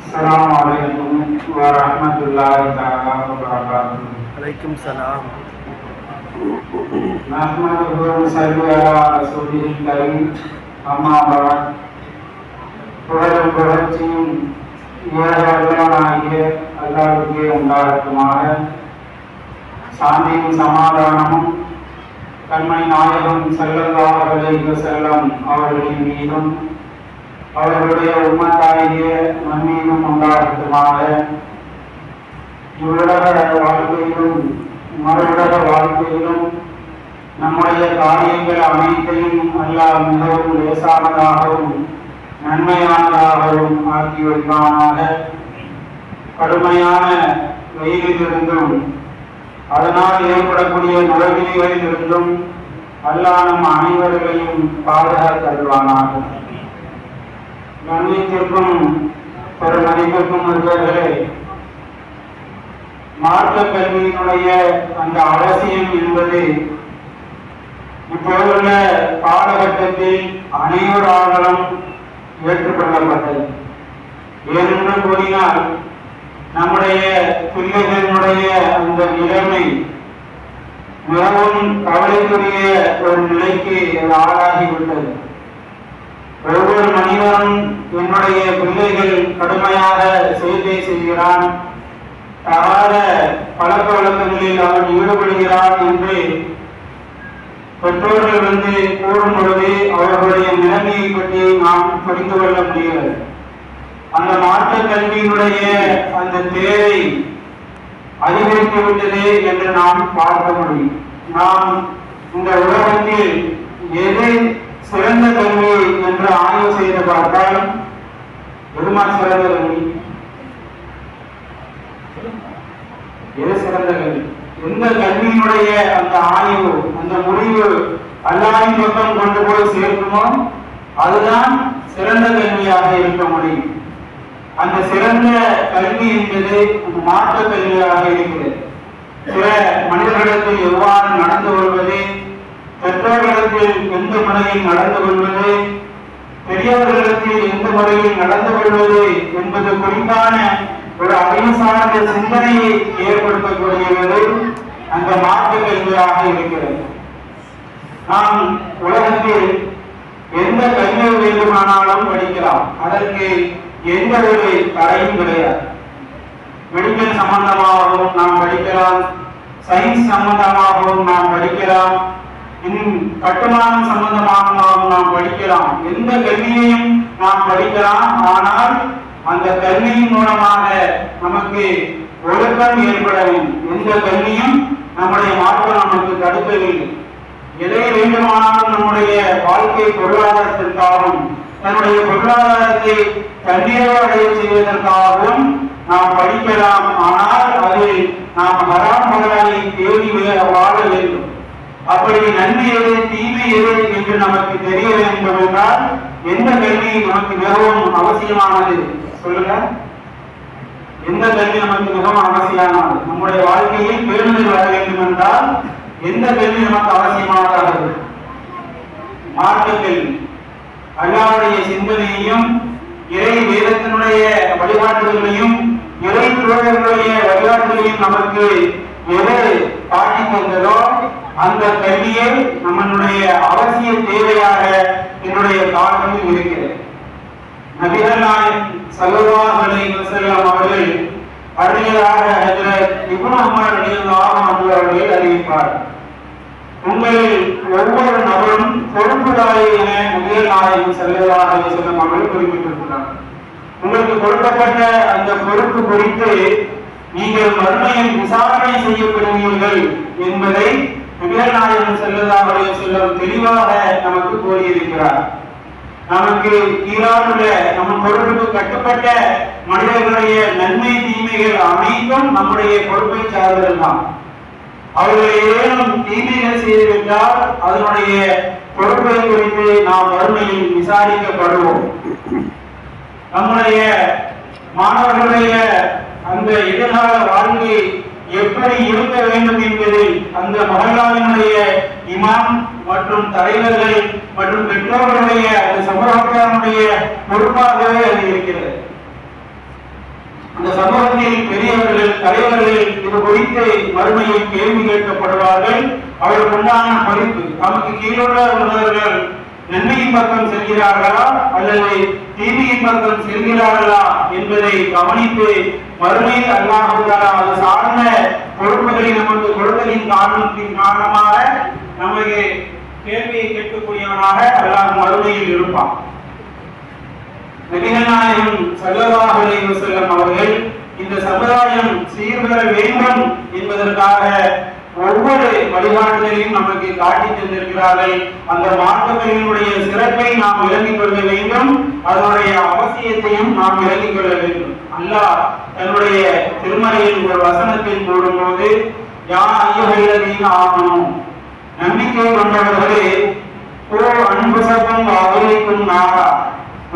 السلام عليكم ورحمة الله تعالى وبركاته வலைக்கும் சலாம் نحمده ونصلي على رسوله الكريم أما بعد புகழும் புகழ்ச்சியும் ஏக வல்லவனாகிய அல்லாஹ்வுக்கே உண்டாகட்டுமாக சாந்தியும் சமாதானமும் கண்மணி நாயகம் ஸல்லல்லாஹு அலைஹி வஸல்லம் அவர்களின் மீதும் அவர்களுடைய உம்மத்தாகிய நன்மீதும் உண்டாகட்டுமாக. இவ்வுலக வாழ்க்கையிலும் மறுவுலக வாழ்க்கையிலும் நம்முடைய காரியங்கள் அனைத்தையும் அல்லாஹ் மிகவும் லேசானதாகவும் நன்மையானதாகவும் ஆக்கி வைப்பானாக கடுமையான வெயிலிலிருந்தும் அதனால் ஏற்படக்கூடிய நுழைவினைகளிலிருந்தும் அல்லாஹ் நம் அனைவர்களையும் பாதுகாத்தருவானாக கண்ணியத்திற்கும் பெருமதிப்பிற்கும் உள்ளவர்களே மாற்று கல்வியினுடைய அந்த அவசியம் என்பது இப்போதுள்ள காலகட்டத்தில் அனைவராலும் ஏற்றுக்கொள்ளப்பட்டது. ஏனென்று கூறினால் நம்முடைய பிள்ளைகளினுடைய அந்த நிலைமை மிகவும் கவலைக்குரிய ஒரு நிலைக்கு ஆளாகிவிட்டது. ஒவ்வொரு மனிதனும் என்னுடைய பிள்ளைகள் கடுமையாக செய்கை செய்கிறான். தகாத பழக்க வழக்கங்களில் அவன் ஈடுபடுகிறான் என்று பெற்றோர்கள் வந்து கூறும் பொழுது அவர்களுடைய நிலைமையை பற்றி நாம் புரிந்து கொள்ள முடிகிறது. அந்த மாற்று கல்வியினுடைய அந்த தேவை அதிகரித்து விட்டது என்று நாம் பார்க்க முடியும். நாம் இந்த உலகத்தில் எது சிறந்த கல்வி என்று ஆய்வு செய்து பார்த்தால் எதுமா சிறந்த கல்வி எது சிறந்த கல்வி? எந்த கல்வியினுடைய அந்த ஆய்வு அந்த முடிவு அல்லாவின் பக்கம் கொண்டு போய் சேர்க்குமோ அதுதான் சிறந்த கல்வியாக இருக்க முடியும். அந்த சிறந்த கல்வி என்பது அந்த மாற்ற கல்வியாக இருக்கிறது. சில மனிதர்களிடத்தில் எவ்வாறு நடந்து கொள்வது பெற்றோர்களிடத்தில் எந்த முறையில் நடந்து கொள்வது பெரியவர்களுக்கு எந்த முறையில் நடந்து கொள்வது என்பது குறித்தான ஒரு அறிவு சார்ந்த சிந்தனையை ஏற்படுத்தக்கூடியது அந்த மாற்று கல்வியாக இருக்கிறது. நாம் உலகத்தில் எந்த கல்வியை வேண்டுமானாலும் படிக்கலாம். அதற்கு எந்த ஒரு தடையும் கிடையாது. மெடிக்கல் சம்பந்தமாகவும் நாம் படிக்கலாம். சயின்ஸ் சம்பந்தமாகவும் நாம் படிக்கலாம். இன்னும் கட்டுமானம் சம்பந்தமாக நாம் படிக்கலாம். எந்த கல்வியையும் நாம் படிக்கலாம். ஆனால் அந்த கல்வியின் மூலமாக நமக்கு ஒழுக்கம் ஏற்பட வேண்டும். எந்த கல்வியும் நம்முடைய மாற்றம் நமக்கு தடுக்கவில்லை. எதை வேண்டுமானாலும் நம்முடைய வாழ்க்கை பொருளாதாரத்திற்காகவும் தன்னுடைய பொருளாதாரத்தை தண்ணீரோ அடைய செய்வதற்காகவும் நாம் படிக்கலாம். ஆனால் அதில் நாம் வராமலை தேடி வாழ வேண்டும். அப்படி நன்மை எது தீமை எது என்று நமக்கு தெரிய வேண்டும் என்றால் எந்த கல்வி நமக்கு மிகவும் அவசியமானது? சொல்லுங்க. எந்த கல்வி நமக்கு மிகவும் அவசியமானது? நம்முடைய வாழ்க்கையில் பேருந்தில் வர வேண்டும் என்றால் எந்த கல்வி நமக்கு அவசியமானது மார்க்க கல்வி. அல்லாவுடைய சிந்தனையையும் இறை வேதத்தினுடைய வழிகாட்டுதலையும் இறை தோழர்களுடைய வழிகாட்டுதலையும் நமக்கு எது காட்டி தந்ததோ அந்த கல்வியை நம்மளுடைய அவசிய தேவையாக என்னுடைய காலத்தில் இருக்கிறது. நபிகள் நாயகம் ஸல்லல்லாஹு அலைஹி வஸல்லம் அவர்கள் அருளியதாக ஹஜ்ரத் இப்னு உமர் அவர்கள் அறிவிப்பார். உங்களில் ஒவ்வொரு நபரும் பொறுப்புதாரி என நபிகள் நாயகம் ஸல்லல்லாஹு அலைஹி வஸல்லம் அவர்கள் குறிப்பிட்டிருக்கிறார். உங்களுக்கு கொடுக்கப்பட்ட அந்த பொறுப்பு குறித்து நீங்கள் மறுமையில் விசாரணை செய்யப்படுவீர்கள் என்பதை நபிகள் நாயகம் செல்லும் தெளிவாக நமக்கு கூறியிருக்கிறார். நமக்கு ஈரானுள்ள நம்ம பொருளுக்கு கட்டுப்பட்ட மனிதர்களுடைய நன்மை தீமைகள் அனைத்தும் நம்முடைய பொறுப்பை சார்ந்தது தான் அவர்கள் ஏதேனும் தீமைகள் செய்திருந்தால் அதனுடைய பொறுப்பை குறித்து நாம் வறுமையில் விசாரிக்கப்படுவோம். நம்முடைய மாணவர்களுடைய அந்த எதிர்கால வாழ்க்கை எப்படி இருக்க வேண்டும் என்பதை அந்த மகளாவினுடைய இமாம் மற்றும் தலைவர்கள் மற்றும் பெற்றோர்களுடைய அந்த சமூக சமூகத்தினுடைய பொறுப்பாகவே அது இருக்கிறது. அந்த சமூகத்தில் பெரியவர்கள் தலைவர்கள் இது குறித்து மறுமையில் கேள்வி கேட்கப்படுவார்கள். அவருக்கு உண்டான படிப்பு நமக்கு கீழுள்ள உள்ளவர்கள் நன்மையின் பக்கம் செல்கிறார்களா அல்லது தீமையின் பக்கம் செல்கிறார்களா என்பதை கவனித்து மறுமையில் அல்லாஹுதாரா அது சார்ந்த பொறுப்புகளை நமக்கு கொடுத்ததின் காரணத்தின் காரணமாக நமக்கு கேள்வியை கேட்கக்கூடியவனாக அல்லாஹ் மறுமையில் இருப்பான். நபிகள் நாயகம் ஸல்லல்லாஹு அலைஹி வஸல்லம் அவர்கள் இந்த சமுதாயம் சீர்பெற வேண்டும் என்பதற்காக ஒவ்வொரு வழிகாட்டுதலையும் நமக்கு காட்டி தந்திருக்கிறார்கள். அந்த மார்க்கங்களினுடைய சிறப்பை நாம் விளங்கிக் கொள்ள வேண்டும். அதனுடைய அவசியத்தையும் நாம் விளங்கிக் கொள்ள வேண்டும். அல்லாஹ் தன்னுடைய திருமலையில் ஒரு வசனத்தில் கூறும்போது யார் ஐயுஹல்லதீன ஆகணும் நம்பிக்கை கொண்டவர்களே ஓ அன்புசகம் அவர்களுக்கும் நாரா.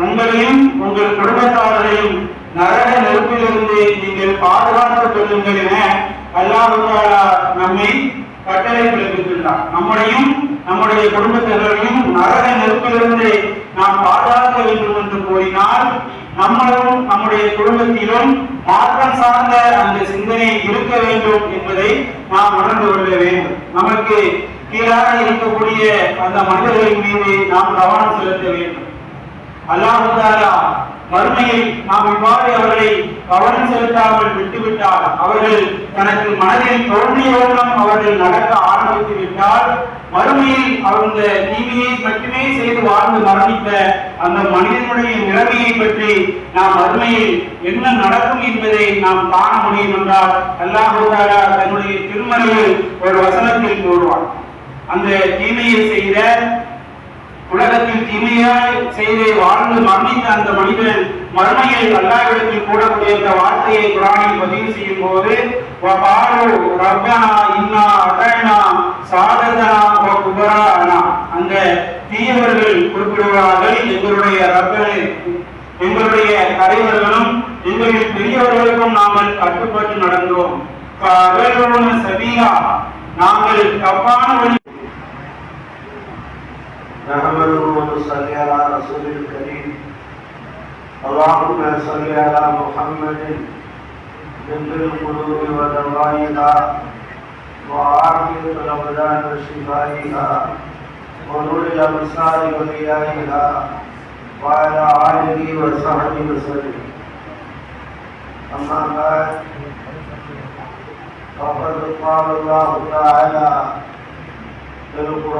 உங்களையும் உங்கள் குடும்பத்தார்களையும் நரக நெருப்பிலிருந்து நீங்கள் பாதுகாத்துக் கொள்ளுங்கள் என அல்லாஹ் நம்மை கட்டளை பிறப்பித்துள்ளார் நம்மளையும் நம்முடைய குடும்பத்தினரையும் நரக நெருப்பிலிருந்து நாம் பாதுகாக்க வேண்டும் என்று கூறினால் நம்மளும் நம்முடைய குடும்பத்திலும் மாற்றம் சார்ந்த அந்த சிந்தனை இருக்க வேண்டும் என்பதை நாம் உணர்ந்து கொள்ள வேண்டும். நமக்கு கீழாக இருக்கக்கூடிய அந்த மனிதர்களின் மீது நாம் கவனம் செலுத்த வேண்டும். அல்லாஹாலா மறுமையில் நாம் இவ்வாறு அவர்களை கவனம் செலுத்தாமல் விட்டுவிட்டால் அவர்கள் தனக்கு மனதில் தோன்றியவுடன் அவர்கள் நடக்க ஆரம்பித்து விட்டால் மறுமையில் அந்த தீமையை மட்டுமே செய்து வாழ்ந்து மரணித்த அந்த மனிதனுடைய நிலைமையை பற்றி நாம் மறுமையில் என்ன நடக்கும் என்பதை நாம் காண முடியும் என்றால் அல்லாஹாலா தன்னுடைய திருமறையில் ஒரு வசனத்தில் கூறுவார் அந்த தீமையை செய்த உலகத்தில் தீமையாய் செய்து வாழ்ந்து மரணித்த அந்த மனிதன் மறுமையில் அல்லாவிடத்தில் கூடக்கூடிய இந்த வார்த்தையை குரானில் பதிவு செய்யும் போது இன்னா அடைனா சாதனா குபரானா. அந்த தீயவர்கள் குறிப்பிடுவார்கள் எங்களுடைய ரப்பனை எங்களுடைய தலைவர்களும் எங்களின் பெரியவர்களுக்கும் நாங்கள் கட்டுப்பட்டு நடந்தோம். பகலோன சபியா நாங்கள் தப்பான வழி نحمده ونصلي على رسول الكريم. اللهم صل على محمد طب القلوب ودوائها وعافية الأبدان وشفائها ونور الأبصار وضيائها وعلى آله وصحبه وسلم. أما بعد، فقد قال الله تعالى في القرآن